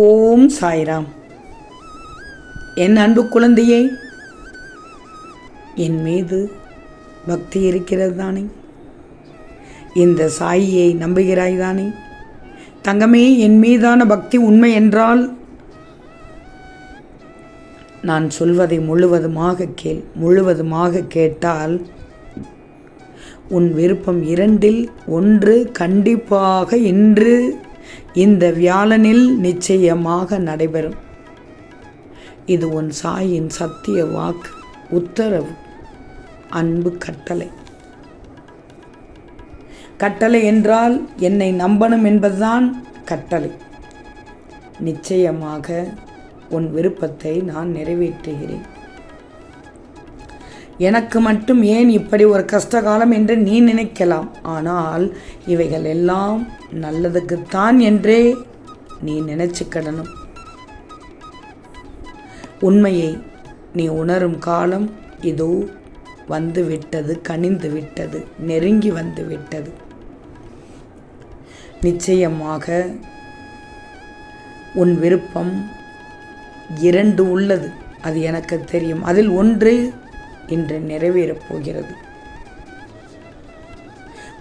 ஓம் சாய்ராம். என் அன்பு குழந்தையே என் மீது பக்தி இருக்கிறது தானே? இந்த சாயியை நம்புகிறாய் தானே? தங்கமே என் மீதான பக்தி உண்மை என்றால் நான் சொல்வதை முழுவதுமாக கேள் முழுவதுமாக கேட்டால் உன் விருப்பம் இரண்டில் ஒன்று கண்டிப்பாக இன்று இந்த வியாழனில் நிச்சயமாக நடைபெறும். இது உன் சாயின் சத்திய வாக்கு உத்தரவு. அன்பு கட்டளை. கட்டளை என்றால் என்னை நம்பணும் என்பதுதான் கட்டளை. நிச்சயமாக உன் விருப்பத்தை நான் நிறைவேற்றுகிறேன். எனக்கு மட்டும் ஏன் இப்படி ஒரு கஷ்டகாலம் என்று நீ நினைக்கலாம்? ஆனால் இவைகள் எல்லாம் நல்லதுக்குத்தான் என்றே நீ நினைச்சுக்கிடணும். உண்மையை நீ உணரும் காலம் இதோ வந்து விட்டது கனிந்து விட்டது நெருங்கி வந்து விட்டது நிச்சயமாக உன் விருப்பம் இரண்டு உள்ளது அது எனக்கு தெரியும். அதில் ஒன்று இன்று நிறைவேறப் போகிறது.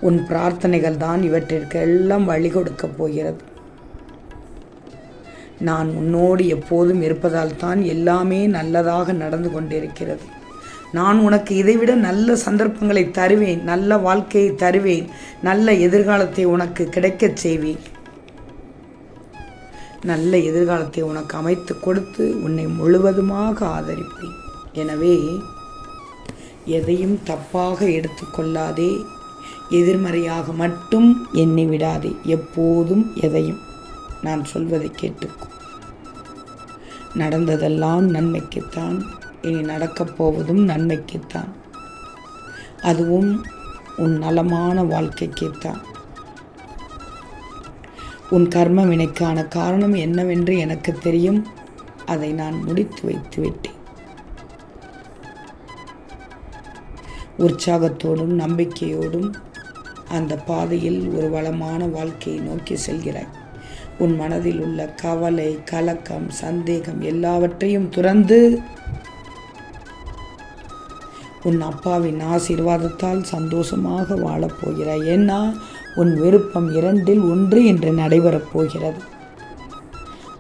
உன் பிரார்த்தனைகள் தான் இவற்றிற்கு எல்லாம் வழி கொடுக்கப் போகிறது. நான் உன்னோடு எப்போதும் இருப்பதால் தான் எல்லாமே நல்லதாக நடந்து கொண்டிருக்கிறது. நான் உனக்கு இதைவிட நல்ல சந்தர்ப்பங்களை தருவேன் நல்ல வாழ்க்கையை தருவேன் நல்ல எதிர்காலத்தை உனக்கு கிடைக்கச் செய்வேன். நல்ல எதிர்காலத்தை உனக்கு அமைத்து கொடுத்து உன்னை முழுவதுமாக ஆதரிப்பேன். எனவே எதையும் தப்பாக எடுத்துக்கொள்ளாதே. எதிர்மறையாக மட்டும் எண்ணி விடாதே. எப்போதும் எதையும். நான் சொல்வதை கேட்டுக்கும் நடந்ததெல்லாம் நன்மைக்குத்தான். இனி நடக்கப் போவதும் நன்மைக்குத்தான். அதுவும் உன் நலமான வாழ்க்கைக்குத்தான். உன் கர்ம வினைக்கான காரணம் என்னவென்று எனக்கு தெரியும். அதை நான் முடித்து வைத்து விட்டேன் உற்சாகத்தோடும் நம்பிக்கையோடும் அந்த பாதையில் ஒரு வளமான வாழ்க்கையை நோக்கி செல்கிறாய். உன் மனதில் உள்ள கவலை கலக்கம் சந்தேகம் எல்லாவற்றையும் துறந்து உன் அப்பாவின் ஆசீர்வாதத்தால் சந்தோஷமாக வாழப்போகிறாய் ஏன்னா உன் விருப்பம் இரண்டில் ஒன்று என்று நடைபெறப் போகிறது.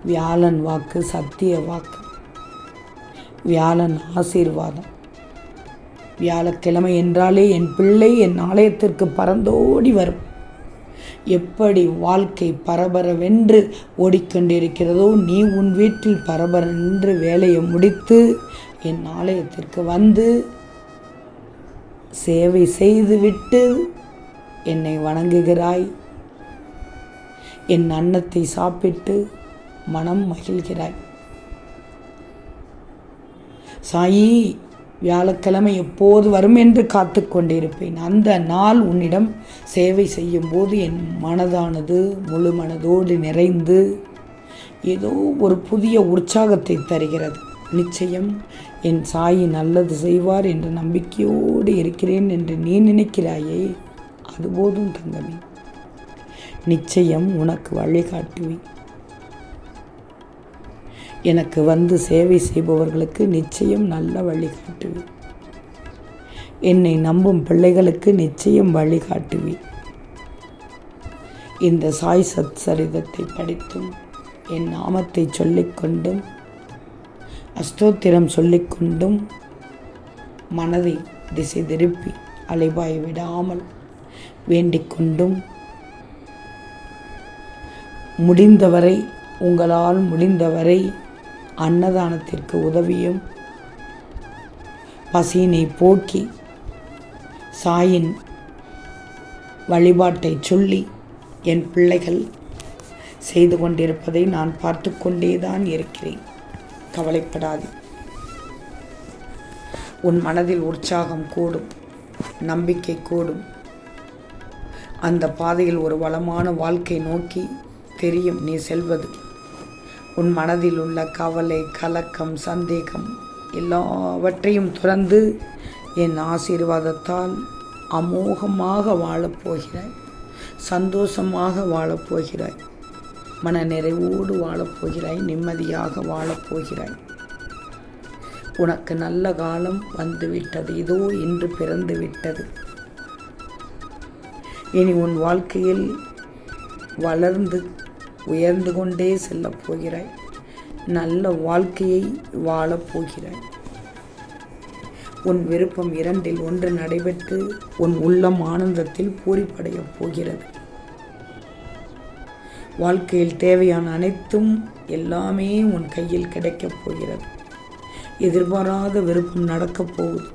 வியாழன் வாக்கு சத்திய வாக்கு. வியாழன் ஆசீர்வாதம். வியாழக்கிழமை என்றாலே என் பிள்ளை என் ஆலயத்திற்கு பறந்தோடி வரும். எப்படி வாழ்க்கை பரபரவென்று ஓடிக்கொண்டிருக்கிறதோ நீ உன் வீட்டில் பரபரென்று வேலையை முடித்து என் ஆலயத்திற்கு வந்து சேவை செய்துவிட்டு என்னை வணங்குகிறாய். என் அன்னத்தை சாப்பிட்டு மனம் மகிழ்கிறாய். சாயி வியாழக்கிழமை எப்போது வரும் என்று காத்து கொண்டிருப்பேன். அந்த நாள் உன்னிடம் சேவை செய்யும் போது என் மனதானது முழு மனதோடு நிறைந்து ஏதோ ஒரு புதிய உற்சாகத்தை தருகிறது. நிச்சயம் என் சாயி நல்லது செய்வார் என்ற நம்பிக்கையோடு இருக்கிறேன் என்று நீ நினைக்கிறாயே அதுபோதும் தங்கமே. நிச்சயம் உனக்கு வழிகாட்டுவேன். எனக்கு வந்து சேவை செய்பவர்களுக்கு நிச்சயம் நல்ல வழிகாட்டுவேன் என்னை நம்பும் பிள்ளைகளுக்கு நிச்சயம் வழிகாட்டுவேன் இந்த சாய் சத் சரிதத்தை படித்தும் என் நாமத்தை சொல்லிக்கொண்டும் அஸ்தோத்திரம் சொல்லிக்கொண்டும் மனதை திசை திருப்பி அலைபாய் விடாமல் வேண்டிக்கொண்டும் முடிந்தவரை உங்களால் முடிந்தவரை அன்னதானத்திற்கு உதவியும் பசியினை போக்கி சாயின் வழிபாட்டை சொல்லி என் பிள்ளைகள் செய்து கொண்டிருப்பதை நான் பார்த்து கொண்டே தான் இருக்கிறேன். கவலைப்படாது. உன் மனதில் உற்சாகம் கூடும் நம்பிக்கை கூடும். அந்த பாதையில் ஒரு வளமான வாழ்க்கை நோக்கி தெரியும் நீ செல்வது. உன் மனதில் உள்ள கவலை கலக்கம் சந்தேகம் எல்லாவற்றையும் துறந்து என் ஆசீர்வாதத்தால் அமோகமாக வாழப்போகிறாய் சந்தோஷமாக வாழப்போகிறாய் மன நிறைவோடு வாழப்போகிறாய் நிம்மதியாக வாழப்போகிறாய். உனக்கு நல்ல காலம் வந்துவிட்டது இதோ இன்று பிறந்து விட்டது இனி உன் வாழ்க்கையில் வளர்ந்து உயர்ந்து கொண்டே செல்லப் போகிறாய். நல்ல வாழ்க்கையை வாழப் போகிறாய். உன் விருப்பம் இரண்டில் ஒன்று நடைபெற்று உன் உள்ளம் ஆனந்தத்தில் பூரிப்படையப் போகிறது. வாழ்க்கையில் தேவையான அனைத்தும் எல்லாமே உன் கையில் கிடைக்கப் போகிறது. எதிர்பாராத விருப்பம் நடக்கப் போகுது.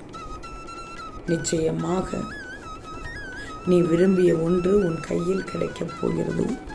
நிச்சயமாக நீ விரும்பிய ஒன்று உன் கையில் கிடைக்கப் போகிறது.